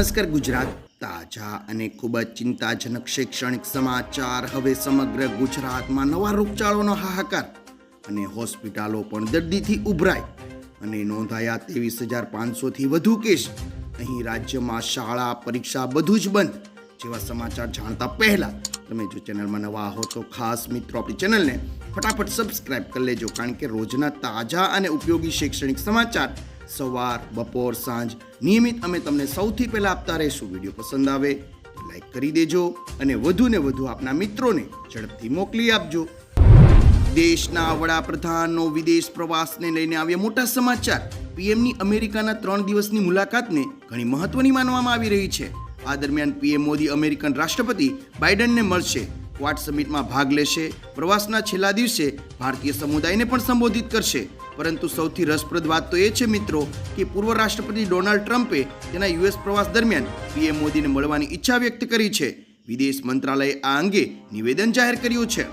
નમસ્કાર ગુજરાત. તાજા અને ખૂબ જ ચિંતાજનક શૈક્ષણિક સમાચાર હવે સમગ્ર ગુજરાતમાં નવા રોગચાળોનો હાહાકાર અને હોસ્પિટલો પણ દર્દીથી ઉભરાય અને નોંધાયા ત્રેવીસ હજાર પાંચસોથી વધુ કેસ. અહીં રાજ્યમાં શાળા, પરીક્ષા બધું જ બંધ. જેવા સમાચાર જાણતા પહેલા તમે જો ચેનલમાં નવા હો તો ખાસ મિત્રો આપણી ચેનલને ફટાફટ સબસ્ક્રાઇબ કરી લેજો, કારણ કે રોજના તાજા અને ઉપયોગી શૈક્ષણિક સમાચાર સવાર, બપોર, સાંજ. નિયમિત અમે તમને સૌથી પહેલા આપતા રહીશું. વીડિયો પસંદ આવે લાઈક કરી દેજો અને વધુ ને વધુ આપના મિત્રોને ઝડપથી મોકલી આપજો. દેશના વડાપ્રધાનનો વિદેશ પ્રવાસને લઈને આવ્યા મોટા સમાચાર. પીએમની અમેરિકાના ત્રણ દિવસની મુલાકાતને ઘણી મહત્વની માનવામાં આવી રહી છે. આ દરમિયાન પીએમ મોદી અમેરિકન રાષ્ટ્રપતિ બાઇડનને મળશે. ક્વાડ સમિટમાં ભાગ લેશે. પ્રવાસના છેલ્લા દિવસે ભારતીય સમુદાયને પણ સંબોધિત કરશે. પરંતુ સૌથી રસપ્રદ વાત તો એ છે મિત્રો કે પૂર્વ રાષ્ટ્રપતિ ડોનાલ્ડ ટ્રમ્પે તેના યુએસ પ્રવાસ દરમિયાન પીએમ મોદીને મળવાની ઈચ્છા વ્યક્ત કરી છે. વિદેશ મંત્રાલયે આ અંગે નિવેદન જાહેર કર્યું છે.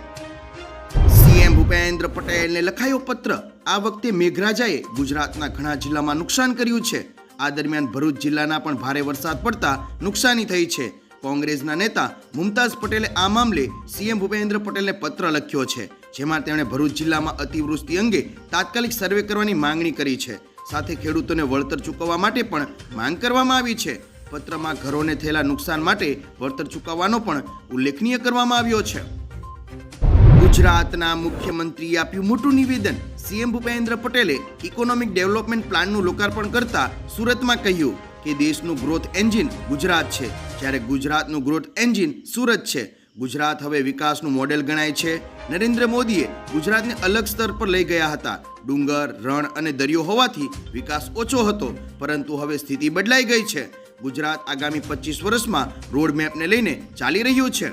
સીએમ ભૂપેન્દ્ર પટેલને લખાયો પત્ર. આ વખતે મેઘરાજાએ ગુજરાતના ઘણા જિલ્લામાં નુકસાન કર્યું છે. આ દરમિયાન ભરૂચ જિલ્લાના પણ ભારે વરસાદ પડતા નુકસાની થઈ છે. કોંગ્રેસના નેતા મુમતાઝ પટેલે આ મામલે સીએમ ભૂપેન્દ્ર પટેલને પત્ર લખ્યો છે. જેમાં તેમણે ભરૂચ જિલ્લામાં અતિવૃષ્ટિ અંગે તાત્કાલિક સર્વે કરવાની માંગણી કરી છે. સાથે ખેડૂતોને વળતર ચૂકવવા માટે પણ માંગ કરવામાં આવી છે. પત્રમાં ઘરોને થયેલા નુકસાન માટે વળતર ચૂકવવાનો પણ ઉલ્લેખનીય કરવામાં આવ્યો છે. ગુજરાતના મુખ્યમંત્રીએ આપ્યું મોટું નિવેદન. સીએમ ભૂપેન્દ્ર પટેલે ઇકોનોમિક ડેવલપમેન્ટ પ્લાનનું લોકાર્પણ કરતા સુરતમાં કહ્યું કે દેશનું ગ્રોથ એન્જિન ગુજરાત છે. જ્યારે ગુજરાતનું ગ્રોથ એન્જિન સુરત છે. ગુજરાત હવે વિકાસનું મોડેલ ગણાય છે. નરેન્દ્ર મોદીએ ગુજરાતને અલગ સ્તર પર લઈ ગયા હતા. ડુંગર, રણ અને દરિયો હોવાથી વિકાસ ઓછો હતો, પરંતુ હવે સ્થિતિ બદલાઈ ગઈ છે. ગુજરાત આગામી પચીસ વર્ષમાં રોડ મેપને લઈને ચાલી રહ્યું છે.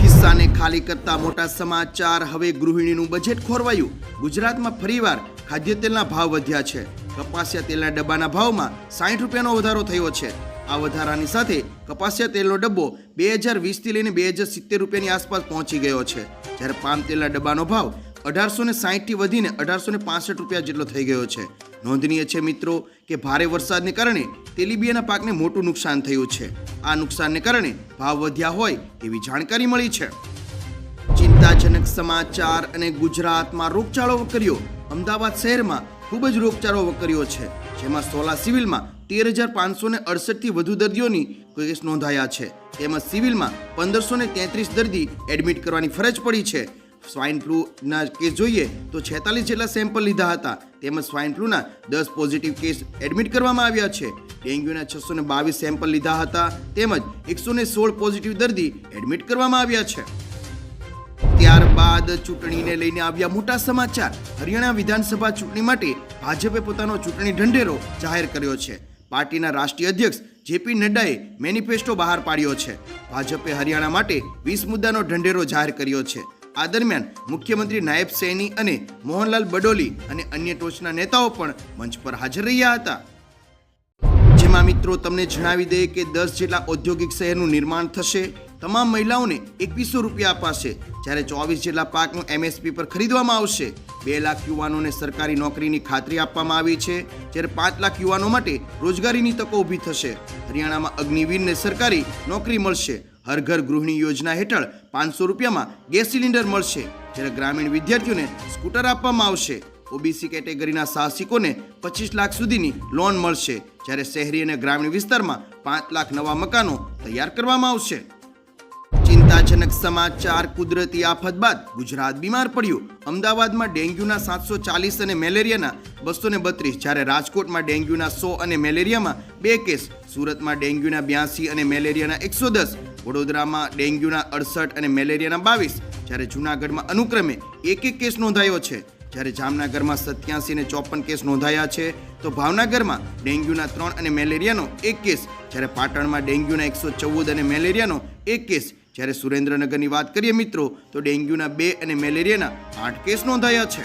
ખિસ્સાને ખાલી કરતા મોટા સમાચાર હવે ગૃહિણીનું બજેટ ખોરવાયું. ગુજરાતમાં ફરીવાર ખાદ્ય તેલના ભાવ વધ્યા છે. કપાસિયા તેલના ડબ્બાના ભાવમાં સાઠ રૂપિયાનો વધારો થયો છે. આ વધારાની સાથે કપાસિયા તેલનો ડબ્બો બે હજાર વીસથી લઈને બે હજાર સિત્તેર રૂપિયાની આસપાસ પહોંચી ગયો છે. જ્યારે પામ તેલના ડબ્બાનો ભાવ અઢારસો ને સાહીઠથી વધીને અઢારસો ને પાસઠ રૂપિયા જેટલો થઈ ગયો છે. નોંધનીય છે મિત્રો કે ભારે વરસાદને કારણે તેલીબિયાના પાકને મોટું નુકસાન થયું છે. આ નુકસાનને કારણે ભાવ વધ્યા હોય એવી જાણકારી મળી છે. ચિંતાજનક સમાચાર અને ગુજરાતમાં રોગચાળો વકર્યો. અમદાવાદ શહેરમાં ખૂબ જ રોગચાળો વકર્યો છે. જેમાં સોલા સિવિલમાં તેર હજાર પાંચસો ને અડસઠથી વધુ દર્દીઓની કેસ નોંધાયા છે. તેમજ સિવિલમાં પંદરસો ને તેત્રીસ દર્દી એડમિટ કરવાની ફરજ પડી છે. સ્વાઇન ફ્લૂના કેસ જોઈએ તો છેતાલીસ જેટલા સેમ્પલ લીધા હતા. તેમજ સ્વાઇન ફ્લૂના દસ પોઝિટિવ કેસ એડમિટ કરવામાં આવ્યા છે. ડેન્ગ્યુના છસો ને બાવીસ સેમ્પલ લીધા હતા. તેમજ એકસો ને સોળ પોઝિટિવ દર્દી એડમિટ કરવામાં આવ્યા છે. ત્યારબાદ ચૂંટણીને લઈને આવ્યા મોટા સમાચાર. હરિયાણા વિધાનસભા ચૂંટણી માટે ભાજપે પોતાનો ચૂંટણી ઢંઢેરો જાહેર કર્યો છે. પાર્ટીના રાષ્ટ્રીય અધ્યક્ષ જેપી નડ્ડાએ મેનિફેસ્ટો બહાર પાડ્યો છે. ભાજપે હરિયાણા માટે વીસ મુદ્દાનો ઢંઢેરો જાહેર કર્યો છે. આ દરમિયાન મુખ્યમંત્રી નાયબ સૈની અને મોહનલાલ બડોલી અને અન્ય ટોચના નેતાઓ પણ મંચ પર હાજર રહ્યા હતા. જેમાં મિત્રો, તમને જણાવી દઈએ કે દસ જેટલા ઔદ્યોગિક શહેરનું નિર્માણ થશે. તમામ મહિલાઓને એકવીસો રૂપિયા અપાશે. જ્યારે ચોવીસ જેટલા પાકનું એમએસપી પર ખરીદવામાં આવશે. બે લાખ યુવાનોને સરકારી નોકરીની ખાતરી આપવામાં આવી છે. જ્યારે પાંચ લાખ યુવાનો માટે રોજગારીની તકો ઊભી થશે. હરિયાણામાં અગ્નિવીરને સરકારી નોકરી મળશે. હર ઘર ગૃહિણી યોજના હેઠળ પાંચસો રૂપિયામાં ગેસ સિલિન્ડર મળશે. જ્યારે ગ્રામીણ વિદ્યાર્થીઓને સ્કૂટર આપવામાં આવશે. ઓબીસી કેટેગરીના સાહસિકોને પચીસ લાખ સુધીની લોન મળશે. જ્યારે શહેરી અને ગ્રામીણ વિસ્તારમાં પાંચ લાખ નવા મકાનો તૈયાર કરવામાં આવશે. ચિંતાજનક સમાચાર કુદરતી આફત બાદ ગુજરાત બીમાર પડ્યું. અમદાવાદમાં ડેન્ગ્યુના સાતસો ચાલીસ અને મેલેરિયાના બસો ને બત્રીસ. જ્યારે રાજકોટમાં ડેન્ગ્યુના સો અને મેલેરિયામાં બે કેસ. સુરતમાં ડેન્ગ્યુના બ્યાસી અને મેલેરિયાના એકસો દસ. વડોદરામાં ડેન્ગ્યુના અડસઠ અને મેલેરિયાના બાવીસ. જ્યારે જૂનાગઢમાં અનુક્રમે એક એક કેસ નોંધાયો છે. જ્યારે જામનગરમાં સત્યાસી અને ચોપન કેસ નોંધાયા છે, તો ભાવનગરમાં ડેન્ગ્યુના ત્રણ અને મેલેરિયાનો એક કેસ. જ્યારે પાટણમાં ડેન્ગ્યુના એકસો ચૌદ અને મેલેરિયાનો એક કેસ. જ્યારે સુરેન્દ્રનગરની વાત કરીએ મિત્રો, તો ડેન્ગ્યુના બે અને મેલેરિયાના આઠ કેસ નોંધાયા છે.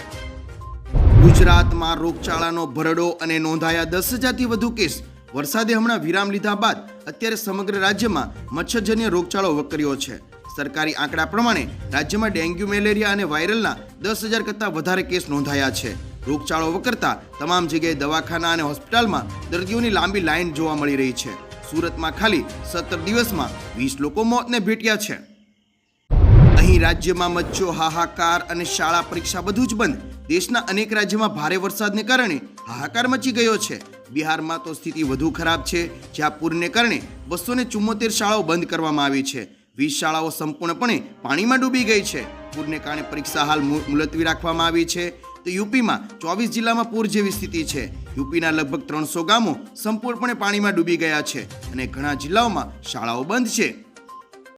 ગુજરાતમાં રોગચાળાનો ભરડો અને નોંધાયા દસ હજારથી વધુ કેસ. વરસાદે હમણાં વિરામ લીધા બાદ અત્યારે સમગ્ર રાજ્યમાં મચ્છરજન્ય રોગચાળો વકર્યો છે. સરકારી આંકડા પ્રમાણે રાજ્યમાં ડેન્ગ્યુ, મેલેરિયા અને વાયરલના દસ હજાર કરતાં વધારે કેસ નોંધાયા છે. રોગચાળો વકરતા તમામ જગ્યાએ દવાખાના અને હોસ્પિટલમાં દર્દીઓની લાંબી લાઇન જોવા મળી રહી છે. સુરતમાં ખાલી સત્તર દિવસમાં વીસ લોકો મોતને ભેટ્યા છે. અહીં રાજ્યમાં મચ્છો, હાહાકાર અને શાળા પરીક્ષા બધું જ બંધ. દેશના અનેક રાજ્યોમાં ભારે વરસાદને કારણે હાહાકાર મચી ગયો છે. બિહારમાં તો સ્થિતિ વધુ ખરાબ છે. જ્યાં પૂરને કારણે બસો ને ચુમ્મોતેર શાળાઓ બંધ કરવામાં આવી છે. વીસ શાળાઓ સંપૂર્ણપણે પાણીમાં ડૂબી ગઈ છે. પૂરને કારણે પરીક્ષા હાલ મુલતવી રાખવામાં આવી છે. તો યુપીમાં ચોવીસ જિલ્લામાં પૂર જેવી સ્થિતિ છે. યુપીના લગભગ ત્રણસો ગામો સંપૂર્ણપણે પાણીમાં ડૂબી ગયા છે અને ઘણા જિલ્લાઓમાં શાળાઓ બંધ છે.